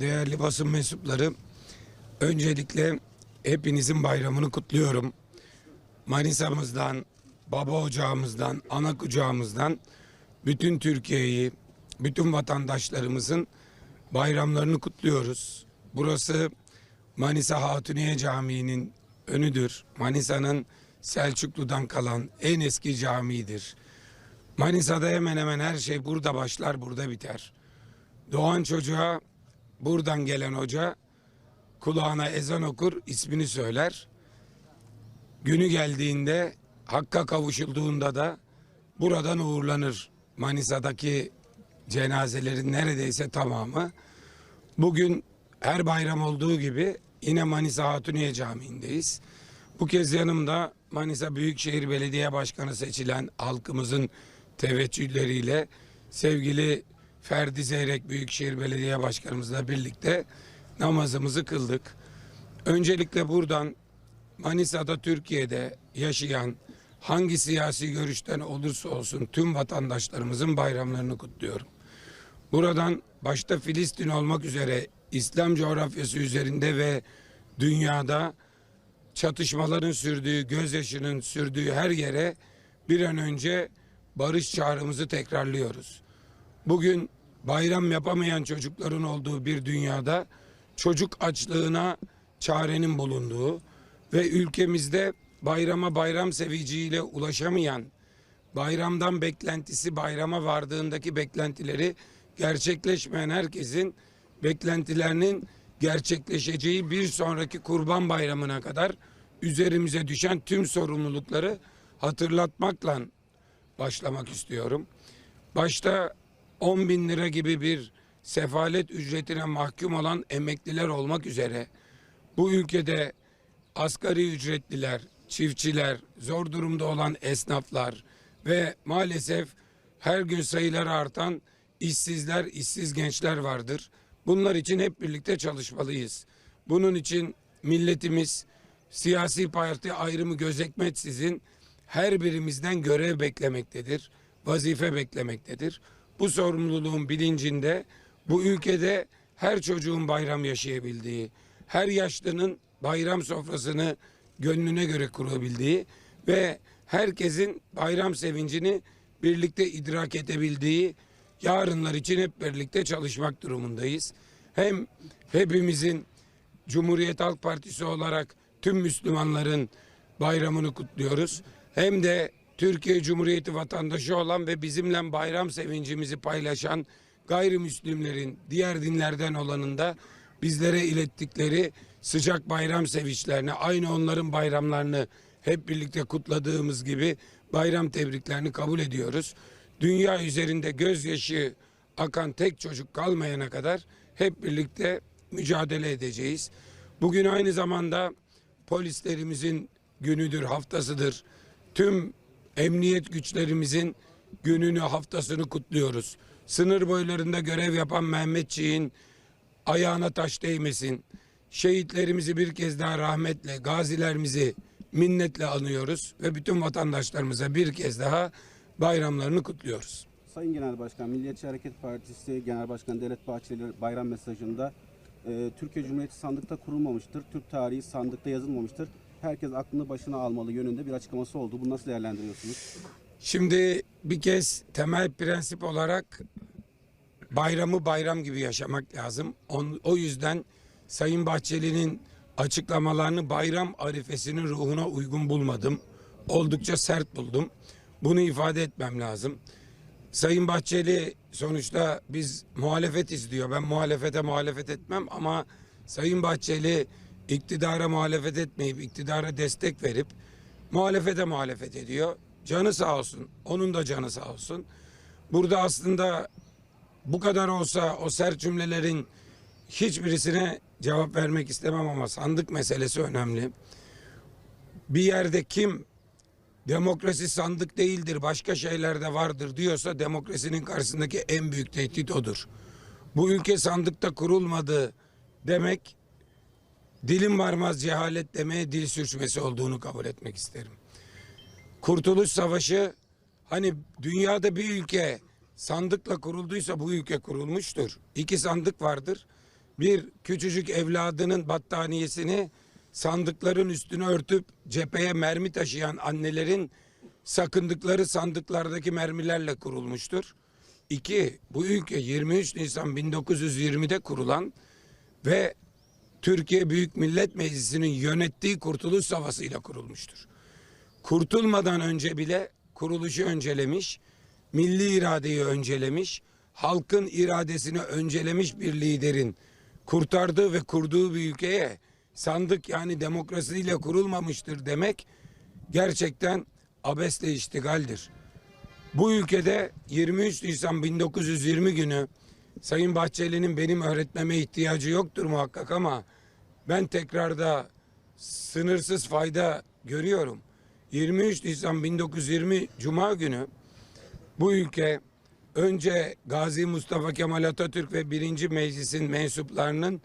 değerli basın mensupları. Öncelikle hepinizin bayramını kutluyorum. Manisa'mızdan, baba ocağımızdan, ana kucağımızdan bütün Türkiye'yi, bütün vatandaşlarımızın bayramlarını kutluyoruz. Burası Manisa Hatuniye Camii'nin önüdür. Manisa'nın Selçuklu'dan kalan en eski camiidir. Manisa'da hemen hemen her şey burada başlar, burada biter. Doğan çocuğa buradan gelen hoca kulağına ezan okur, ismini söyler. Günü geldiğinde, hakka kavuşulduğunda da buradan uğurlanır. Manisa'daki cenazelerin neredeyse tamamı. Bugün her bayram olduğu gibi yine Manisa Hatuniye Camii'ndeyiz. Bu kez yanımda Manisa Büyükşehir Belediye Başkanı seçilen halkımızın teveccühleriyle sevgili Ferdi Zeyrek Büyükşehir Belediye Başkanımızla birlikte namazımızı kıldık. Öncelikle buradan Manisa'da Türkiye'de yaşayan hangi siyasi görüşten olursa olsun tüm vatandaşlarımızın bayramlarını kutluyorum. Buradan başta Filistin olmak üzere İslam coğrafyası üzerinde ve dünyada çatışmaların sürdüğü, gözyaşının sürdüğü her yere bir an önce barış çağrımızı tekrarlıyoruz. Bugün bayram yapamayan çocukların olduğu bir dünyada çocuk açlığına çarenin bulunduğu ve ülkemizde bayrama bayram seviciyle ulaşamayan, bayramdan beklentisi bayrama vardığındaki beklentileri gerçekleşmeyen herkesin beklentilerinin gerçekleşeceği bir sonraki kurban bayramına kadar üzerimize düşen tüm sorumlulukları hatırlatmakla başlamak istiyorum. Başta 10 bin lira gibi bir sefalet ücretine mahkum olan emekliler olmak üzere bu ülkede asgari ücretliler, çiftçiler, zor durumda olan esnaflar ve maalesef her gün sayıları artan işsizler, işsiz gençler vardır. Bunlar için hep birlikte çalışmalıyız. Bunun için milletimiz siyasi parti ayrımı gözetmeksizin her birimizden görev beklemektedir, vazife beklemektedir. Bu sorumluluğun bilincinde bu ülkede her çocuğun bayram yaşayabildiği, her yaşlının bayram sofrasını gönlüne göre kurabildiği ve herkesin bayram sevincini birlikte idrak edebildiği yarınlar için hep birlikte çalışmak durumundayız. Hem hepimizin Cumhuriyet Halk Partisi olarak tüm Müslümanların bayramını kutluyoruz. Hem de Türkiye Cumhuriyeti vatandaşı olan ve bizimle bayram sevincimizi paylaşan gayrimüslimlerin diğer dinlerden olanın da bizlere ilettikleri sıcak bayram sevinçlerini aynı onların bayramlarını hep birlikte kutladığımız gibi bayram tebriklerini kabul ediyoruz. Dünya üzerinde gözyaşı akan tek çocuk kalmayana kadar hep birlikte mücadele edeceğiz. Bugün aynı zamanda polislerimizin günüdür, haftasıdır. Tüm emniyet güçlerimizin gününü, haftasını kutluyoruz. Sınır boylarında görev yapan Mehmetçiğin ayağına taş değmesin. Şehitlerimizi bir kez daha rahmetle, gazilerimizi minnetle anıyoruz ve bütün vatandaşlarımıza bir kez daha bayramlarını kutluyoruz. Sayın Genel Başkan, Milliyetçi Hareket Partisi Genel Başkanı Devlet Bahçeli bayram mesajında e, Türkiye Cumhuriyeti sandıkta kurulmamıştır, Türk tarihi sandıkta yazılmamıştır. Herkes aklını başına almalı yönünde bir açıklaması oldu. Bunu nasıl değerlendiriyorsunuz? Şimdi bir kez temel prensip olarak bayramı bayram gibi yaşamak lazım. O yüzden Sayın Bahçeli'nin açıklamalarını bayram arifesinin ruhuna uygun bulmadım. Oldukça sert buldum. Bunu ifade etmem lazım. Sayın Bahçeli sonuçta biz muhalefetiz diyor. Ben muhalefete muhalefet etmem ama Sayın Bahçeli iktidara muhalefet etmeyip iktidara destek verip muhalefete muhalefet ediyor. Canı sağ olsun. Onun da canı sağ olsun. Burada aslında bu kadar olsa o sert cümlelerin hiçbirisine cevap vermek istemem ama sandık meselesi önemli. Bir yerde kim demokrasi sandık değildir başka şeyler de vardır diyorsa demokrasinin karşısındaki en büyük tehdit odur. Bu ülke sandıkta kurulmadı demek dilim varmaz cehalet demeye dil sürçmesi olduğunu kabul etmek isterim. Kurtuluş Savaşı hani dünyada bir ülke sandıkla kurulduysa bu ülke kurulmuştur. İki sandık vardır. bir küçücük evladının battaniyesini sandıkların üstüne örtüp cepheye mermi taşıyan annelerin sakındıkları sandıklardaki mermilerle kurulmuştur. İki, bu ülke 23 Nisan 1920'de kurulan ve Türkiye Büyük Millet Meclisi'nin yönettiği Kurtuluş Savaşı ile kurulmuştur. Kurtulmadan önce bile kuruluşu öncelemiş, milli iradeyi öncelemiş, halkın iradesini öncelemiş bir liderin kurtardığı ve kurduğu bir ülkeye sandık yani demokrasiyle kurulmamıştır demek gerçekten abesle iştigaldir. Bu ülkede 23 Nisan 1920 günü Sayın Bahçeli'nin benim öğretmeme ihtiyacı yoktur muhakkak ama ben tekrarda sınırsız fayda görüyorum. 23 Nisan 1920 Cuma günü bu ülke önce Gazi Mustafa Kemal Atatürk ve 1. Meclis'in mensuplarının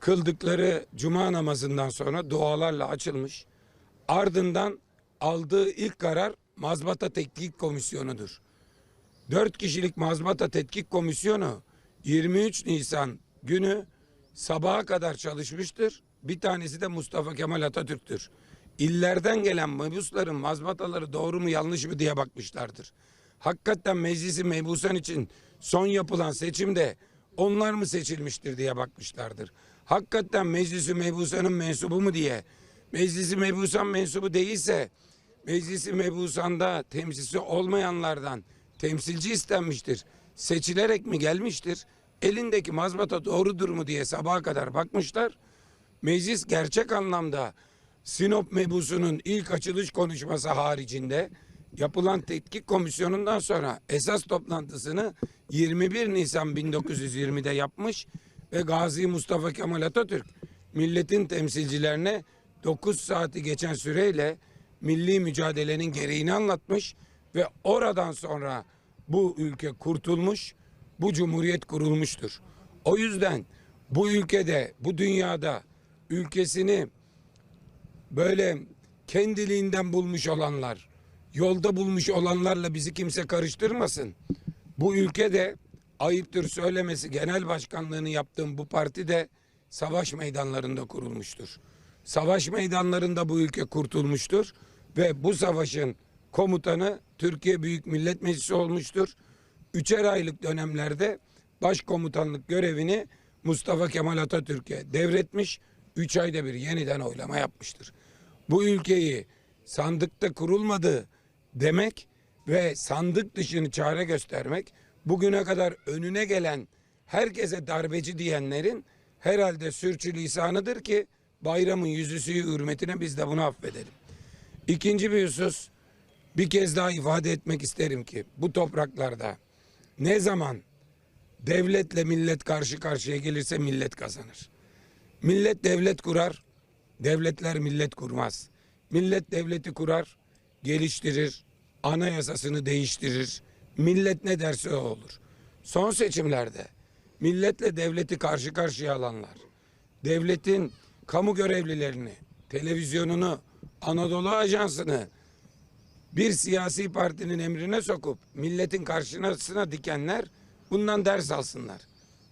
kıldıkları cuma namazından sonra dualarla açılmış. Ardından aldığı ilk karar Mazbata Tetkik Komisyonu'dur. Dört kişilik Mazbata Tetkik Komisyonu 23 Nisan günü sabaha kadar çalışmıştır. Bir tanesi de Mustafa Kemal Atatürk'tür. İllerden gelen mebusların mazbataları doğru mu yanlış mı diye bakmışlardır. Hakikaten meclisi mebusan için son yapılan seçimde onlar mı seçilmiştir diye bakmışlardır. Hakikaten meclisi mebusanın mensubu mu diye. Meclisi mebusan mensubu değilse meclisi mebusanda temsilcisi olmayanlardan temsilci istenmiştir. Seçilerek mi gelmiştir? Elindeki mazbata doğrudur mu diye sabaha kadar bakmışlar. Meclis gerçek anlamda Sinop mebusunun ilk açılış konuşması haricinde yapılan tetkik komisyonundan sonra esas toplantısını 21 Nisan 1920'de yapmış ve Gazi Mustafa Kemal Atatürk milletin temsilcilerine 9 saati geçen süreyle milli mücadelenin gereğini anlatmış ve oradan sonra bu ülke kurtulmuş, bu cumhuriyet kurulmuştur. O yüzden bu ülkede, bu dünyada ülkesini böyle kendiliğinden bulmuş olanlar, yolda bulmuş olanlarla bizi kimse karıştırmasın. Bu ülkede ayıptır söylemesi genel başkanlığını yaptığım bu parti de savaş meydanlarında kurulmuştur. Savaş meydanlarında bu ülke kurtulmuştur ve bu savaşın komutanı Türkiye Büyük Millet Meclisi olmuştur. Üçer aylık dönemlerde başkomutanlık görevini Mustafa Kemal Atatürk'e devretmiş. Üç ayda bir yeniden oylama yapmıştır. Bu ülkeyi sandıkta kurulmadı demek ve sandık dışını çare göstermek bugüne kadar önüne gelen herkese darbeci diyenlerin herhalde sürçülisanıdır ki bayramın yüzüsü hürmetine biz de bunu affedelim. İkinci bir husus bir kez daha ifade etmek isterim ki bu topraklarda ne zaman devletle millet karşı karşıya gelirse millet kazanır. Millet devlet kurar, devletler millet kurmaz. Millet devleti kurar, geliştirir, anayasasını değiştirir. Millet ne derse o olur. Son seçimlerde milletle devleti karşı karşıya alanlar, devletin kamu görevlilerini, televizyonunu, Anadolu Ajansı'nı bir siyasi partinin emrine sokup milletin karşısına dikenler bundan ders alsınlar.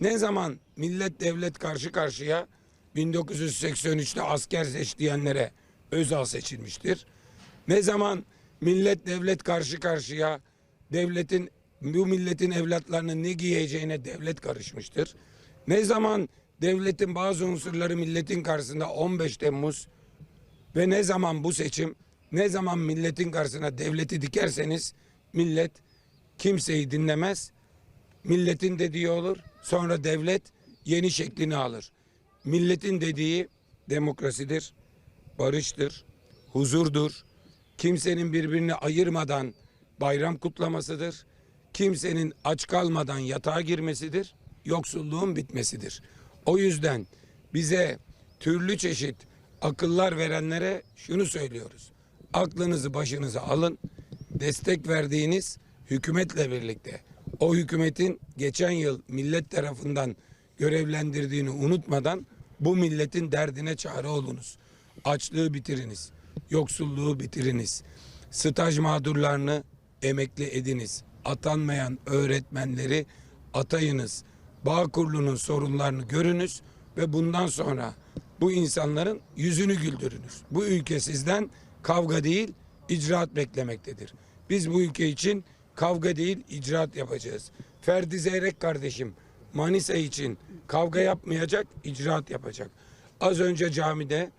Ne zaman millet devlet karşı karşıya 1983'te asker seç diyenlere Özal seçilmiştir. Ne zaman millet devlet karşı karşıya devletin bu milletin evlatlarının ne giyeceğine devlet karışmıştır. Ne zaman devletin bazı unsurları milletin karşısında 15 Temmuz ve ne zaman bu seçim ne zaman milletin karşısına devleti dikerseniz millet kimseyi dinlemez. Milletin dediği olur. Sonra devlet yeni şeklini alır. Milletin dediği demokrasidir, barıştır, huzurdur. Kimsenin birbirini ayırmadan bayram kutlamasıdır. Kimsenin aç kalmadan yatağa girmesidir. Yoksulluğun bitmesidir. O yüzden bize türlü çeşit akıllar verenlere şunu söylüyoruz. Aklınızı başınıza alın. Destek verdiğiniz hükümetle birlikte o hükümetin geçen yıl millet tarafından görevlendirdiğini unutmadan bu milletin derdine çare olunuz. Açlığı bitiriniz. Yoksulluğu bitiriniz. Staj mağdurlarını emekli ediniz. Atanmayan öğretmenleri atayınız. Bağkurlu'nun sorunlarını görünüz ve bundan sonra bu insanların yüzünü güldürünüz. Bu ülke sizden kavga değil icraat beklemektedir. Biz bu ülke için kavga değil icraat yapacağız. Ferdi Zeyrek kardeşim Manisa için kavga yapmayacak, icraat yapacak. Az önce camide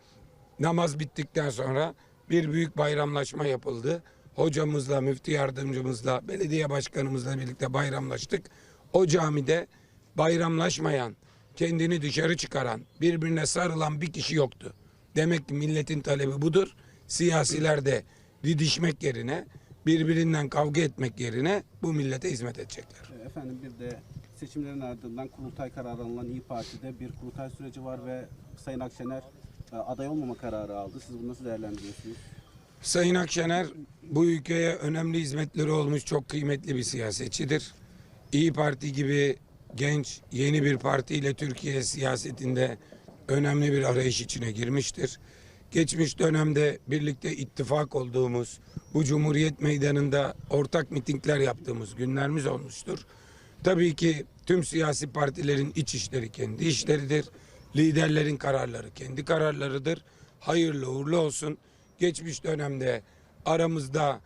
namaz bittikten sonra bir büyük bayramlaşma yapıldı. Hocamızla, müftü yardımcımızla, belediye başkanımızla birlikte bayramlaştık. O camide bayramlaşmayan, kendini dışarı çıkaran, birbirine sarılan bir kişi yoktu. Demek ki milletin talebi budur. Siyasiler de didişmek yerine, birbirinden kavga etmek yerine bu millete hizmet edecekler. E, Efendim bir de seçimlerin ardından kurultay kararı alınan İyi Parti'de bir kurultay süreci var ve Sayın Akşener e, aday olmama kararı aldı. Siz bunu nasıl değerlendiriyorsunuz? Sayın Akşener bu ülkeye önemli hizmetleri olmuş çok kıymetli bir siyasetçidir. İyi Parti gibi genç yeni bir partiyle Türkiye siyasetinde önemli bir arayış içine girmiştir. Geçmiş dönemde birlikte ittifak olduğumuz bu Cumhuriyet Meydanı'nda ortak mitingler yaptığımız günlerimiz olmuştur. Tabii ki tüm siyasi partilerin iç işleri kendi işleridir. Liderlerin kararları kendi kararlarıdır. Hayırlı uğurlu olsun. Geçmiş dönemde aramızda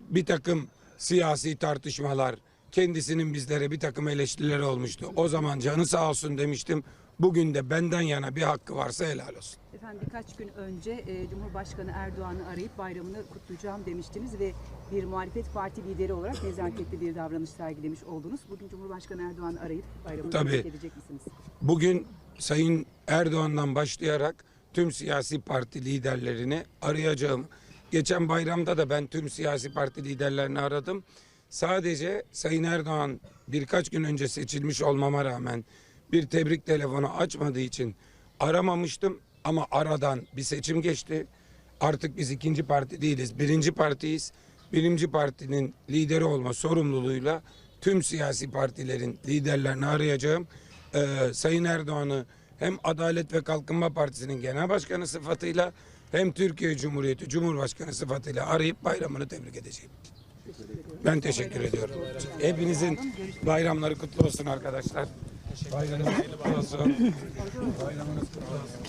bir takım siyasi tartışmalar, kendisinin bizlere bir takım eleştirileri olmuştu. O zaman canı sağ olsun demiştim. Bugün de benden yana bir hakkı varsa helal olsun. Efendim birkaç gün önce e, Cumhurbaşkanı Erdoğan'ı arayıp bayramını kutlayacağım demiştiniz ve bir muhalefet parti lideri olarak nezaketli bir davranış sergilemiş oldunuz. Bugün Cumhurbaşkanı Erdoğan'ı arayıp bayramını Tabii. edecek misiniz? Bugün Sayın Erdoğan'dan başlayarak tüm siyasi parti liderlerini arayacağım. Geçen bayramda da ben tüm siyasi parti liderlerini aradım. Sadece Sayın Erdoğan birkaç gün önce seçilmiş olmama rağmen bir tebrik telefonu açmadığı için aramamıştım. Ama aradan bir seçim geçti. Artık biz ikinci parti değiliz. Birinci partiyiz. Birinci partinin lideri olma sorumluluğuyla tüm siyasi partilerin liderlerini arayacağım. Ee, Sayın Erdoğan'ı hem Adalet ve Kalkınma Partisi'nin genel başkanı sıfatıyla hem Türkiye Cumhuriyeti Cumhurbaşkanı sıfatıyla arayıp bayramını tebrik edeceğim. Ben teşekkür ediyorum. Hepinizin bayramları kutlu olsun arkadaşlar. Bayramınız kutlu olsun. Bayramınız kutlu olsun.